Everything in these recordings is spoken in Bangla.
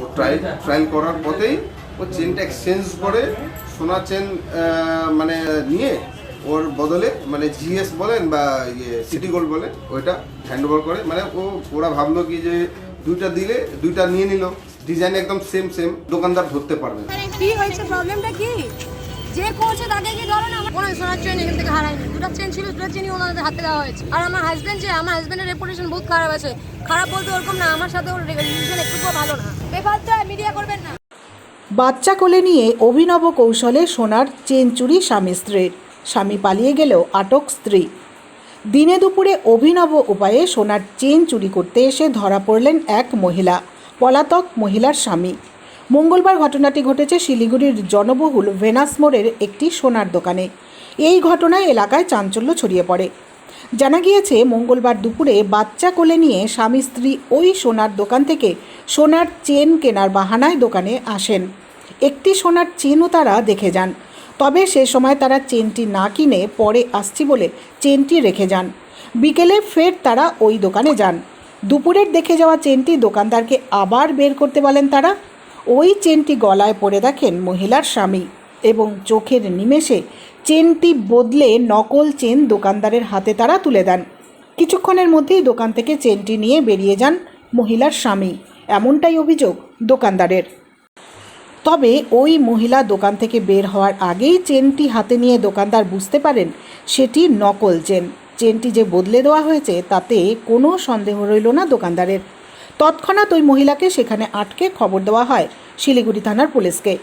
ও ট্রায়াল ট্রায়াল করার পথেই ও চেনটা এক্সচেঞ্জ করে সোনা চেন মানে নিয়ে ওর বদলে মানে জিএস বলেন বা ইয়ে সিটি গোল্ড বলেন ওইটা হ্যান্ড ওভার করে। মানে ও ওরা ভাবলো কি যে দুইটা দিলে দুইটা নিয়ে নিল। ডিজাইন একদম সেম সেম দোকানদার ধরতে পারবে কি হয়েছে? প্রবলেমটা কি? যে করছে তাকে কি ধরো না? কোনো সোনার চেন এখান থেকে হারায়নি। দুটো চেন ছিল দুটো চেনই ওনাদের হাতে দেওয়া হয়েছে। আর আমার হাজবেন্ড যে আমার হাজবেন্ডের রেপুটেশন বহুত খারাপ আছে। খারাপ বলতে ওরকম না আমার সাথে ওর রিলেশন একটুকুও ভালো না। বাচ্চা কোলে নিয়ে অভিনব কৌশলে সোনার চেন চুরি স্বামী স্ত্রীর স্বামী পালিয়ে গেলেও আটক স্ত্রী। দিনে দুপুরে অভিনব উপায়ে সোনার চেন চুরি করতে এসে ধরা পড়লেন এক মহিলা, পলাতক মহিলার স্বামী। মঙ্গলবার ঘটনাটি ঘটেছে শিলিগুড়ির জনবহুল ভেনাস মোড়ের একটি সোনার দোকানে। এই ঘটনায় এলাকায় চাঞ্চল্য ছড়িয়ে পড়ে। জানা গিয়েছে, মঙ্গলবার দুপুরে বাচ্চা কোলে নিয়ে স্বামী স্ত্রী ওই সোনার দোকান থেকে সোনার চেন কেনার বাহানায় দোকানে আসেন। একটি সোনার চেনও তারা দেখে যান। তবে সে সময় তারা চেনটি না কিনে পরে আসছি বলে চেনটি রেখে যান। বিকেলে ফের তারা ওই দোকানে যান। দুপুরের দেখে যাওয়া চেনটি দোকানদারকে আবার বের করতে বলেন তারা। ওই চেনটি গলায় পরে দেখেন মহিলার স্বামী। এবং চোখের নিমেষে চেনটি বদলে নকল চেন দোকানদারের হাতে তারা তুলে দেন। কিছুক্ষণের মধ্যেই দোকান থেকে চেনটি নিয়ে বেরিয়ে যান মহিলার স্বামী। এমনটাই অভিযোগ দোকানদারের। তবে ওই মহিলা দোকান থেকে বের হওয়ার আগেই চেনটি হাতে নিয়ে দোকানদার বুঝতে পারেন সেটি নকল চেন। চেনটি যে বদলে দেওয়া হয়েছে তাতে কোনো সন্দেহ রইল না দোকানদারের। তৎক্ষণাৎ ওই মহিলাকে সেখানে আটকে খবর দেওয়া হয় শিলিগুড়ি থানার পুলিশকে।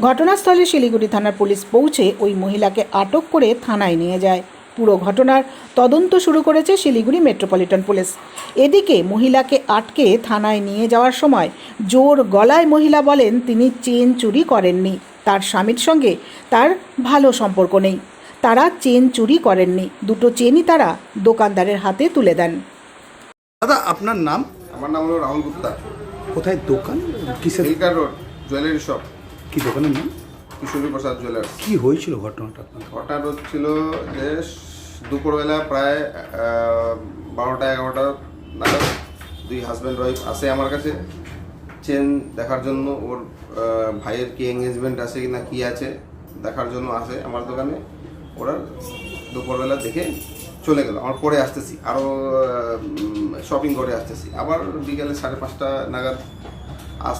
ঘটনাস্থলে শিলিগুড়ি থানার পুলিশ পৌঁছে ওই মহিলাকে আটক করে থানায় নিয়ে যায়। পুরো ঘটনার তদন্ত শুরু করেছে শিলিগুড়ি মেট্রোপলিটন পুলিশ। এদিকে মহিলাকে আটকে থানায় নিয়ে যাওয়ার সময় জোর গলায় মহিলা বলেন তিনি চেন চুরি করেননি। তার স্বামীর সঙ্গে তার ভালো সম্পর্ক নেই। তারা চেন চুরি করেননি। দুটো চেনই তারা দোকানদারের হাতে তুলে দেন। দাদা আপনার নাম? আমার নাম হলো রাহুল গুপ্তা। কোথায় দোকান? কিসের? Road jewellery shop. কি দোকানের নাম? কিশোরী প্রসাদ জুয়েলার্স কি হয়েছিল ঘটনাটা আপনার ঘটনা হচ্ছিল যে দুপুরবেলা প্রায় বারোটা এগারোটা নাগাদ দুই হাজব্যান্ড ওয়াইফ আসে আমার কাছে। চেন দেখার জন্য ওর ভাইয়ের কি এঙ্গেজমেন্ট আছে কি না কি আছে দেখার জন্য আসে আমার দোকানে। ওরা দুপুরবেলা দেখে চলে গেল। আমার পরে আসতেছি। আরও শপিং করে আসতেছি। আবার বিকেলে সাড়ে পাঁচটা নাগাদ আস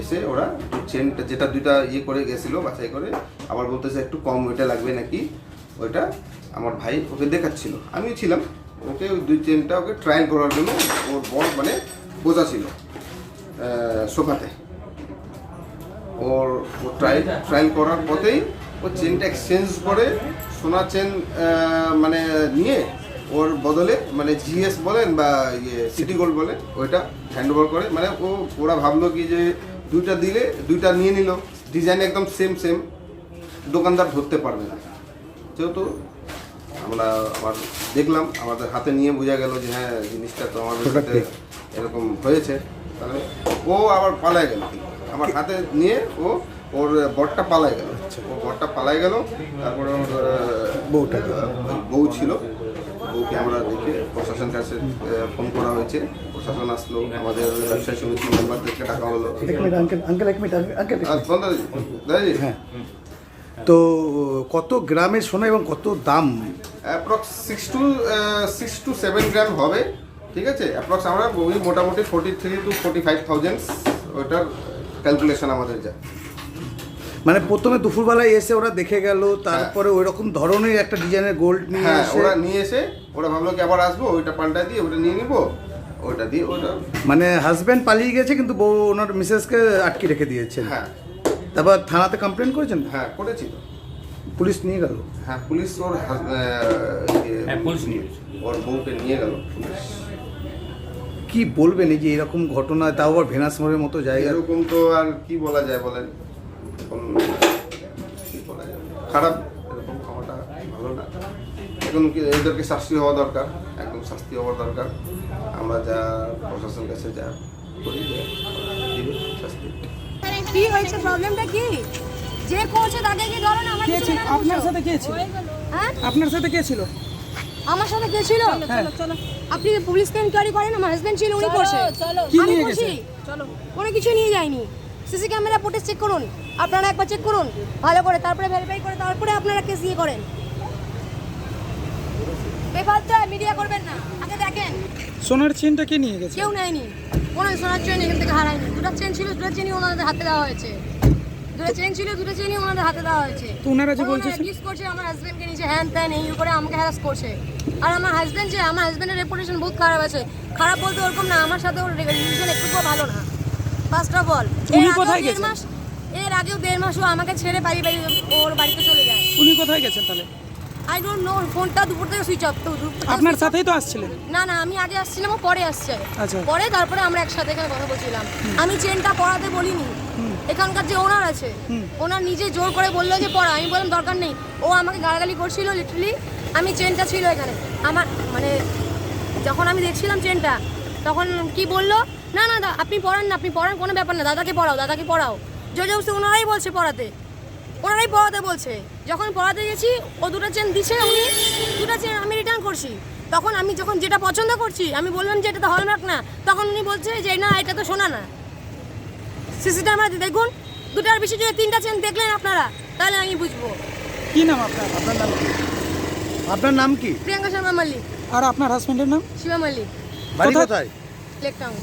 এসে ওরা চেনটা যেটা দুইটা ইয়ে করে গেছিল, বাছাই করে, আবার বলতেছে একটু কম ওইটা লাগবে নাকি? ওইটা আমার ভাই ওকে দেখাচ্ছিল। আমিও ছিলাম, ওকে ওই দুই চেনটা ওকে ট্রায়াল করার জন্য ওর বর মানে বোঝা ছিল সোফাতে। ওর, ও ট্রায়াল ট্রায়াল করার পথেই ও চেনটা এক্সচেঞ্জ করে সোনা চেন মানে নিয়ে ওর বদলে মানে জিএস বলেন বা ইয়ে সিটি গোল্ড বলেন ওইটা হ্যান্ড ওভার করে। মানে ও ওরা ভাবলো কি যে দুইটা দিলে দুইটা নিয়ে নিল। ডিজাইন একদম সেম সেম দোকানদার ধরতে পারবে না। যেহেতু আমরা আবার দেখলাম আমাদের হাতে নিয়ে বোঝা গেল যে হ্যাঁ জিনিসটা তো আমাদের সাথে এরকম হয়েছে। তাহলে ও আবার পালায় গেল। আমার হাতে নিয়ে ও ওর বরটা পালায় গেল। ও বরটা পালায় গেল তারপরে ওর বউটা বউ ছিল। বউকে আমরা দেখে প্রশাসন কাছে ফোন করা হয়েছে। প্রশাসন আসলো আমাদের ব্যবসায়ী সমিতির মেম্বারদেরকে ডাকা হলো। তো কত গ্রামে সোনা এবং কত দাম? Approx six two six two seven gram হবে ঠিক আছে? অ্যাপ্রক্স আমরা মোটামুটি forty three two forty five thousand ওইটার ক্যালকুলেশন আমাদের যা। মানে প্রথমে দুপুরবেলায় এসে ওরা দেখে গেল তারপরে ওই রকম ধরনের একটা ডিজাইনের গোল্ড নিয়ে হ্যাঁ এসে ওরা নিয়ে এসে ওরা ভাবলো কি আবার আসব? ওইটা পাল্টা দিয়ে ওটা নিয়ে নিবো? ওটা দিয়ে ওটা মানে হাজব্যান্ড পালিয়ে গেছে কিন্তু বউ ওনার মিসেসকে আটকে রেখে দিয়েছেন। হ্যাঁ। তারপর থানাতে কমপ্লেন করেছেন? হ্যাঁ করেছি তো। পুলিশ নিয়ে গেল? হ্যাঁ পুলিশ ওর হ্যাঁ পুলিশ নিয়ে ওর বউকে নিয়ে গেল। পুলিশ কি বলবেন এই যে এরকম ঘটনা তাও আবার ভেনাস মোড়ের মতো জায়গা? এরকম তো আর কি বলা যায় বলেন? খারাপ এরকম হওয়াটা ভালো না। এখন কি এদেরকে শাস্তি হওয়া দরকার? একদম শাস্তি হওয়া দরকার। আমরা যা প্রশাসন কাছে যা করি যে দিবে শাস্তি। কি হয়েছে? প্রবলেমটা কি? যে করছে তাকে কি ধরো না আমার কে ছিল? আপনার সাথে কে ছিল? হ্যাঁ? আপনার সাথে কে ছিল? আমার সাথে কে ছিল? আপনি পুলিশকে ইনকোয়ারি করেন আমার হাজবেন্ড ছিল উনি করছে কি নিয়ে গেছে? চলো। কোনো কিছু নিয়ে যায়নি। সিসি ক্যামেরা ফুটেজ চেক করুন। আপনারা একবার চেক করুন। ভালো করে তারপরে ভেরিফাই করে তারপরে আপনারা কেস দিয়ে করেন। বেফালতু মিডিয়া করবেন না। আগে দেখেন। সোনার চেনটা কে নিয়ে গেছে? কেউ নেয়নি। কোনো সোনার চেন এখান থেকে হারায়নি। দুটো চেন ছিল দুটো চেনই ওনাদের হাতে দেওয়া হয়েছে। দুটো চেন ছিল দুটো চেনই ওনাদের হাতে দেওয়া হয়েছে। তো ওনারা যে বলছে অ্যাবিউজ করছে আমার হাজবেন্ডকে নিচে হ্যান ত্যান এই করে আমাকে হ্যারাস করছে। আর আমার হাজবেন্ড যে আমার হাজবেন্ডের রেপুটেশন বহুত খারাপ আছে। খারাপ বলতে ওরকম না আমার সাথে ওর রিলেশন একটুকুও ভালো না। ফার্স্ট অফ অল উনি কোথায় গেছেন? এর আগেও দেড় মাস ও আমাকে ছেড়ে বাড়ি বাড়ি ওর বাড়িতে চলে যায়। উনি কোথায় গেছেন তাহলে? আই ডোন্ট নো ফোনটা দুপুর থেকে সুইচ অফ তো দুপুর আপনার সাথেই তো আসছিলেন। না না আমি আগে আসছিলাম ও পরে আসছে। আচ্ছা। পরে তারপরে আমরা একসাথে এখানে কথা বলছিলাম। আমি চেনটা পড়াতে বলিনি। এখানকার যে ওনার আছে ওনার নিজে জোর করে বলল যে পড়া। আমি বললাম দরকার নেই। ও আমাকে গালাগালি করছিল লিটারালি আমি চেনটা ছিল এখানে। আমার মানে যখন আমি দেখছিলাম চেনটা তখন কি বলল? না না দা আপনি পড়ান না আপনি পড়ান কোনো ব্যাপার না দাদাকে পড়াও দাদাকে পড়াও। জোর জবরদস্তি ওনারাই বলছে পড়াতে ওনারাই পড়াতে বলছে। যখন পড়াতে গেছি ও দুটো চেন দিছে উনি দুটো চেন আমি রিটার্ন করছি। তখন আমি যখন যেটা পছন্দ করছি আমি বললাম যে এটা তো হলমার্ক না তখন উনি বলছে যে না এটা তো শোনা না। সিসিটা আমরা দেখুন দুটার বেশি যদি তিনটা চেন দেখলেন আপনারা তাহলে আমি বুঝব। কি নাম আপনার? আপনার নাম কি? আপনার নাম কি? প্রিয়াঙ্কা শর্মা মাল্লিক। আর আপনার হাজবেন্ডের নাম? শিবা মাল্লিক। বাড়ি কোথায়? কোথায়? Lake town